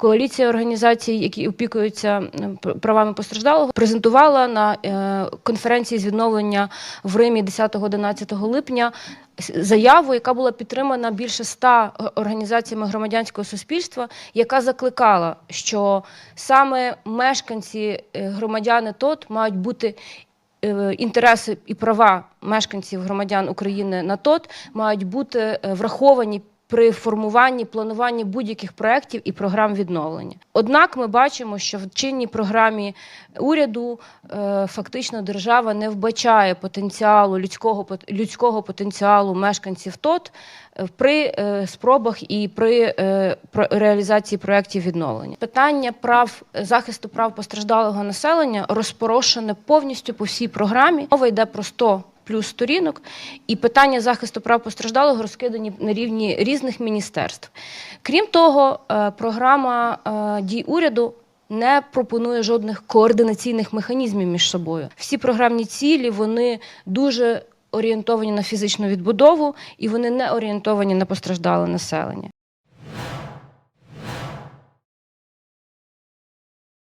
Коаліція організацій, які опікуються е, правами постраждалого, презентувала на е, конференції з відновлення в Римі 10-11 липня заяву, яка була підтримана більше ста організаціями громадянського суспільства, яка закликала, що саме мешканці е, громадяни ТОТ мають бути. е, Інтереси і права мешканців громадян України на ТОТ мають бути е, враховані при формуванні плануванні будь-яких проєктів і програм відновлення. Однак ми бачимо, що в чинній програмі уряду е, фактично держава не вбачає потенціалу людського людського потенціалу мешканців ТОТ е, при е, спробах і при реалізації проєктів відновлення. Питання прав захисту прав постраждалого населення розпорошене повністю по всій програмі. Мова йде про 100 плюс сторінок, і питання захисту прав постраждалого розкидані на рівні різних міністерств. Крім того, е, програма е, дій уряду. Не пропонує жодних координаційних механізмів між собою. Всі програмні цілі вони дуже орієнтовані на фізичну відбудову і вони не орієнтовані на постраждале населення.